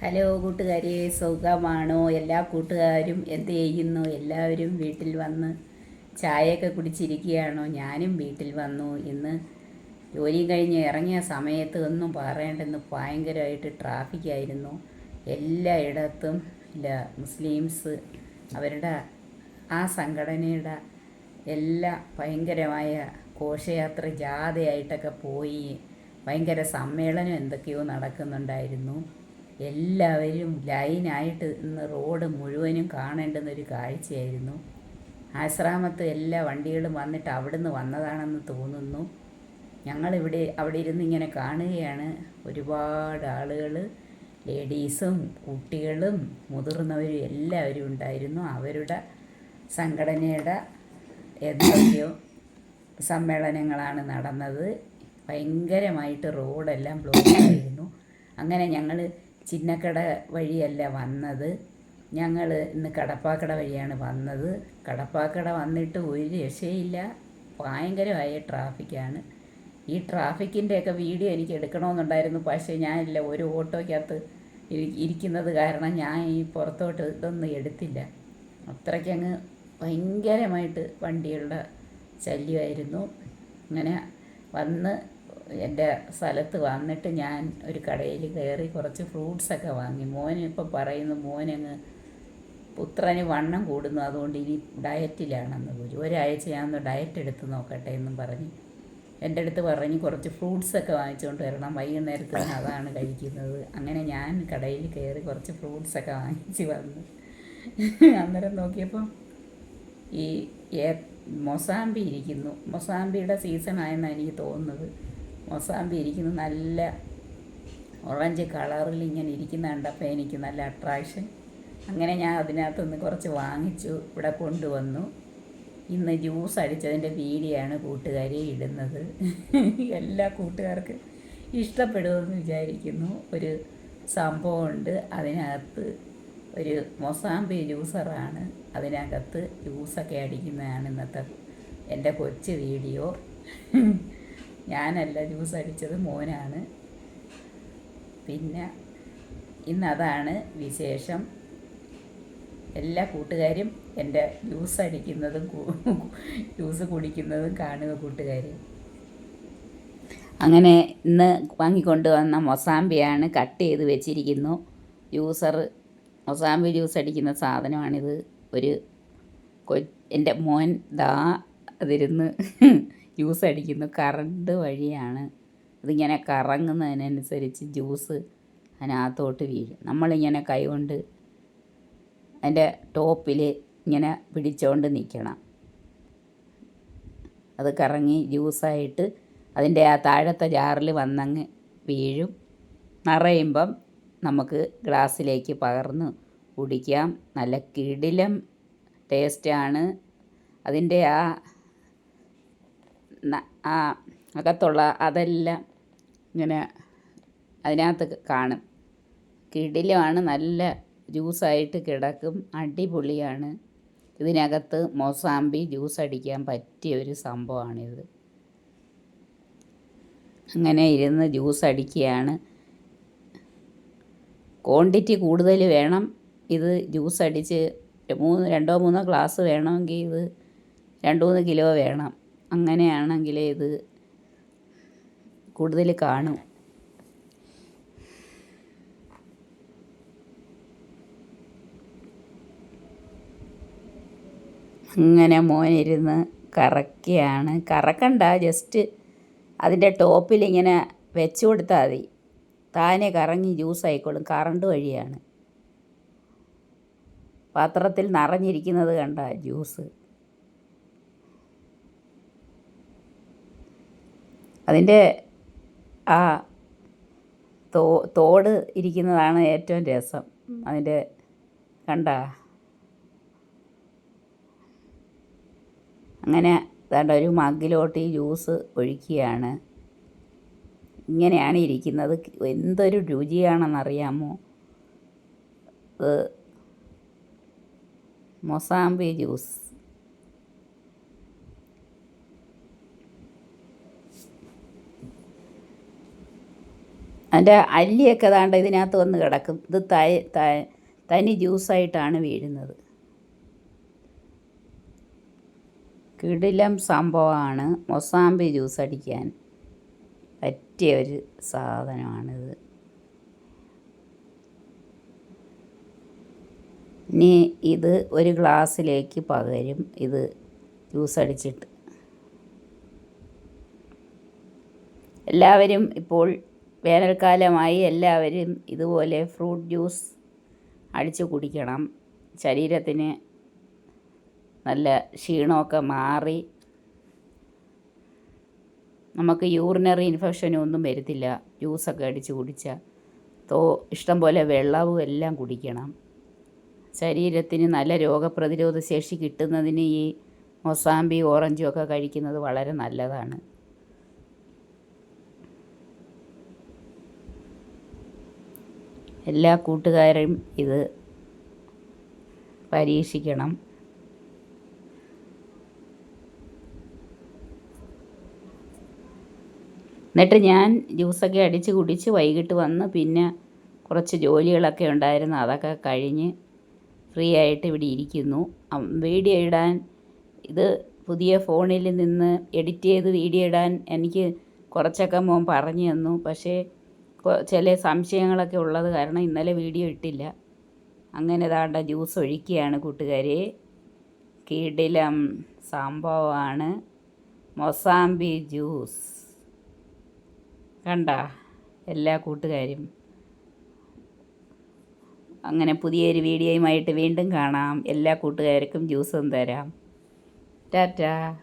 Hello കൂട്ടുകാരെ സുഖമാണോ? എല്ലാ കൂട്ടുകാരും എന്ത് ചെയ്യുന്നു? എല്ലാവരും വീട്ടിൽ വന്ന് ചായയൊക്കെ കുടിച്ചിരിക്കുകയാണോ? ഞാനും വീട്ടിൽ വന്നു. ഇന്ന് ജോലി കഴിഞ്ഞ് ഇറങ്ങിയ സമയത്ത് ഒന്നും പറയേണ്ടെന്ന് ഭയങ്കരമായിട്ട് ട്രാഫിക്കായിരുന്നു. എല്ലായിടത്തും ഇല്ല മുസ്ലിംസ് അവരുടെ ആ സംഘടനയുടെ എല്ലാ ഭയങ്കരമായ ഘോഷയാത്ര ജാഥയായിട്ടൊക്കെ പോയി. ഭയങ്കര സമ്മേളനം എന്തൊക്കെയോ നടക്കുന്നുണ്ടായിരുന്നു. എല്ലാവരും ലൈനായിട്ട് ഇന്ന് റോഡ് മുഴുവനും കാണേണ്ടുന്ന ഒരു കാഴ്ചയായിരുന്നു. ആശ്രാമത്ത് എല്ലാ വണ്ടികളും വന്നിട്ട് അവിടുന്ന് വന്നതാണെന്ന് തോന്നുന്നു. ഞങ്ങളിവിടെ അവിടെ ഇരുന്ന് ഇങ്ങനെ കാണുകയാണ്. ഒരുപാട് ആളുകൾ ലേഡീസും കുട്ടികളും മുതിർന്നവരും എല്ലാവരും ഉണ്ടായിരുന്നു. അവരുടെ സംഘടനയുടെ എന്തൊക്കെയോ സമ്മേളനങ്ങളാണ് നടന്നത്. ഭയങ്കരമായിട്ട് റോഡെല്ലാം ബ്ലോക്ക് ആയിരുന്നു അങ്ങനെ ഞങ്ങൾ ചിന്നക്കട വഴിയല്ല വന്നത്. ഞങ്ങൾ ഇന്ന് കടപ്പാക്കട വഴിയാണ് വന്നത്. കടപ്പാക്കട വന്നിട്ട് ഒരു രക്ഷയില്ല. ഭയങ്കരമായ ട്രാഫിക്കാണ്. ഈ ട്രാഫിക്കിന്റെയൊക്കെ വീഡിയോ എനിക്ക് എടുക്കണമെന്നുണ്ടായിരുന്നു. പക്ഷേ ഞാനില്ല ഒരു ഓട്ടോയ്ക്കകത്ത് ഇരി- ഇരിക്കുന്നത് കാരണം ഞാൻ ഈ പുറത്തോട്ട് ഇതൊന്നും എടുത്തില്ല. അത്രയ്ക്കങ്ങ് ഭയങ്കരമായിട്ട് വണ്ടികളുടെ ശല്യമായിരുന്നു. അങ്ങനെ വന്ന് എന്റെ സ്ഥലത്ത് വന്നിട്ട് ഞാൻ ഒരു കടയിൽ കയറി കുറച്ച് ഫ്രൂട്ട്സൊക്കെ വാങ്ങി. മോനിപ്പോൾ പറയുന്നു മോനങ്ങ് പുത്രന് വണ്ണം കൂടുന്നു അതുകൊണ്ട് ഇനി ഡയറ്റിലാണെന്ന് ഒരു ഒരാഴ്ച ഞാനൊന്ന് ഡയറ്റ് എടുത്ത് നോക്കട്ടെ എന്നും പറഞ്ഞ് എന്റെ അടുത്ത് പറഞ്ഞ് കുറച്ച് ഫ്രൂട്ട്സൊക്കെ വാങ്ങിച്ചുകൊണ്ട് വരണം. വൈകുന്നേരത്ത് ഞാൻ അതാണ് കഴിക്കുന്നത്. അങ്ങനെ ഞാൻ കടയിൽ കയറി കുറച്ച് ഫ്രൂട്ട്സൊക്കെ വാങ്ങിച്ച് വന്നു. അന്നേരം നോക്കിയപ്പോൾ ഈ മൊസാമ്പി ഇരിക്കുന്നു. മൊസാമ്പിയുടെ സീസൺ ആയെന്നാണ് എനിക്ക് തോന്നുന്നത്. മൊസാമ്പി ഇരിക്കുന്നു നല്ല ഓറഞ്ച് കളറിൽ ഇങ്ങനെ ഇരിക്കുന്ന കണ്ടപ്പോൾ എനിക്ക് നല്ല അട്രാക്ഷൻ അങ്ങനെ ഞാൻ അതിനകത്ത് നിന്ന് കുറച്ച് വാങ്ങിച്ചു ഇവിടെ കൊണ്ടുവന്നു. ഇന്ന് ജ്യൂസ് അടിച്ചതിന്റെ വീഡിയോ ആണ് കൂട്ടുകാരെ ഇടുന്നത്. എല്ലാ കൂട്ടുകാർക്കും ഇഷ്ടപ്പെടുമെന്ന് വിചാരിക്കുന്നു. ഒരു സംഭവമുണ്ട്. അതിനകത്ത് ഒരു മൊസാമ്പി ജ്യൂസറാണ് അതിനകത്ത് ജ്യൂസൊക്കെ അടിക്കുന്നതാണ് ഇന്നത്തെ എന്റെ കൊച്ചു വീഡിയോ. ഞാനല്ല ജ്യൂസ് അടിച്ചത് മോനാണ്. പിന്നെ ഇന്നതാണ് വിശേഷം. എല്ലാ കൂട്ടുകാരും എന്റെ ജ്യൂസ് അടിക്കുന്നതും ജ്യൂസ് കുടിക്കുന്നതും കാണുക കൂട്ടുകാർ അങ്ങനെ ഇന്ന് വാങ്ങിക്കൊണ്ട് വന്ന മൊസാമ്പിയാണ് കട്ട് ചെയ്ത് വെച്ചിരിക്കുന്നു. ജ്യൂസർ മൊസാമ്പി ജ്യൂസ് അടിക്കുന്ന സാധനമാണിത്. ഒരു കൊ എന്റെ മോൻ ദാ അതിരുന്ന് ജ്യൂസ് അടിക്കുന്നു. കറണ്ട് വഴിയാണ്. അതിങ്ങനെ കറങ്ങുന്നതിനനുസരിച്ച് ജ്യൂസ് അതിനകത്തോട്ട് വീഴും. നമ്മളിങ്ങനെ കൈകൊണ്ട് അതിന്റെ ടോപ്പിൽ ഇങ്ങനെ പിടിച്ചുകൊണ്ട് നിൽക്കണം. അത് കറങ്ങി ജ്യൂസായിട്ട് അതിന്റെ ആ താഴത്തെ ജാറിൽ വന്നങ്ങ് വീഴും. നിറയുമ്പം നമുക്ക് ഗ്ലാസ്സിലേക്ക് പകർന്ന് കുടിക്കാം. നല്ല കിടിലം ടേസ്റ്റാണ്. അതിന്റെ ആ ആ അകത്തുള്ള അതെല്ലാം ഇങ്ങനെ അതിനകത്ത് കാണും. കിടിലമാണ് നല്ല ജ്യൂസായിട്ട് കിടക്കും അടിപൊളിയാണ്. ഇതിനകത്ത് മൊസാമ്പി ജ്യൂസ് അടിക്കാൻ പറ്റിയ ഒരു സംഭവമാണിത്. അങ്ങനെ ഇരുന്ന് ജ്യൂസ് അടിക്കുകയാണ്. ക്വാണ്ടിറ്റി കൂടുതൽ വേണം. ഇത് ജ്യൂസ് അടിച്ച് മൂന്ന് രണ്ടോ മൂന്നോ ഗ്ലാസ് വേണമെങ്കിൽ ഇത് രണ്ട് മൂന്ന് കിലോ വേണം. അങ്ങനെയാണെങ്കിൽ ഇത് കൂടുതൽ കാണും. അങ്ങനെ മോനിരുന്ന് കറക്കുകയാണ് കറക്കണ്ട ജസ്റ്റ് അതിന്റെ ടോപ്പിൽ ഇങ്ങനെ വെച്ച് കൊടുത്താൽ മതി. താനെ കറങ്ങി ജ്യൂസ് ആയിക്കോളും കറണ്ട് വഴിയാണ്. പാത്രത്തിൽ നിറഞ്ഞിരിക്കുന്നത് കണ്ട ജ്യൂസ്. അതിന്റെ ആ തോട് ഇരിക്കുന്നതാണ് ഏറ്റവും രസം. അതിന്റെ കണ്ട? അങ്ങനെ ദാണ്ട ഒരു മഗ്ഗിലോട്ട് ഈ ജ്യൂസ് ഒഴിക്കുകയാണ്. ഇങ്ങനെയാണ് ഇരിക്കുന്നത്. എന്തൊരു രുചിയാണെന്നറിയാമോ? മൊസാമ്പി ജ്യൂസ്. അതിന്റെ അല്ലിയൊക്കെ ദാണ്ട് ഇതിനകത്ത് വന്ന് കിടക്കും. ഇത് തനി ജ്യൂസായിട്ടാണ് വീഴുന്നത്. കിടിലം സംഭവമാണ്. മൊസാമ്പി ജ്യൂസ് അടിക്കാൻ പറ്റിയ ഒരു സാധനമാണിത്. ഇനി ഇത് ഒരു ഗ്ലാസ്സിലേക്ക് പകരും. ഇത് ജ്യൂസ് അടിച്ചിട്ട്. എല്ലാവരും ഇപ്പോൾ വേനൽക്കാലമായി എല്ലാവരും ഇതുപോലെ ഫ്രൂട്ട് ജ്യൂസ് അടിച്ച് കുടിക്കണം. ശരീരത്തിന് നല്ല ക്ഷീണമൊക്കെ മാറി. നമുക്ക് യൂറിനറി ഇൻഫെക്ഷനും ഒന്നും വരത്തില്ല. ജ്യൂസൊക്കെ അടിച്ച് കുടിച്ചാൽ തോ ഇഷ്ടം പോലെ വെള്ളവും എല്ലാം കുടിക്കണം. ശരീരത്തിന് നല്ല രോഗപ്രതിരോധ ശേഷി കിട്ടുന്നതിന് ഈ മൊസാമ്പി ഓറഞ്ചും ഒക്കെ കഴിക്കുന്നത് വളരെ നല്ലതാണ്. എല്ലാ കൂട്ടുകാരും ഇത് പരീക്ഷിക്കണം. എന്നിട്ട് ഞാൻ ജ്യൂസൊക്കെ അടിച്ച് കുടിച്ച് വൈകിട്ട് വന്ന് പിന്നെ കുറച്ച് ജോലികളൊക്കെ ഉണ്ടായിരുന്നു അതൊക്കെ കഴിഞ്ഞ് ഫ്രീ ആയിട്ട് ഇവിടെ ഇരിക്കുന്നു. വീഡിയോ ഇടാൻ ഇത് പുതിയ ഫോണിൽ നിന്ന് എഡിറ്റ് ചെയ്ത് വീഡിയോ ഇടാൻ എനിക്ക് കുറച്ചൊക്കെ മോൻ പറഞ്ഞു തന്നു. പക്ഷേ കൊ- ചില സംശയങ്ങളൊക്കെ ഉള്ളത് കാരണം ഇന്നലെ വീഡിയോ ഇട്ടില്ല. അങ്ങനെ ദാണ്ട ജ്യൂസ് ഒഴിക്കുകയാണ് കൂട്ടുകാരെ. കിടിലം സംഭവമാണ്. മൊസാമ്പി ജ്യൂസ്. കണ്ട? എല്ലാ കൂട്ടുകാരും. അങ്ങനെ പുതിയൊരു വീഡിയോയുമായിട്ട് വീണ്ടും കാണാം. എല്ലാ കൂട്ടുകാർക്കും ജ്യൂസും തരാം. ടാറ്റാ.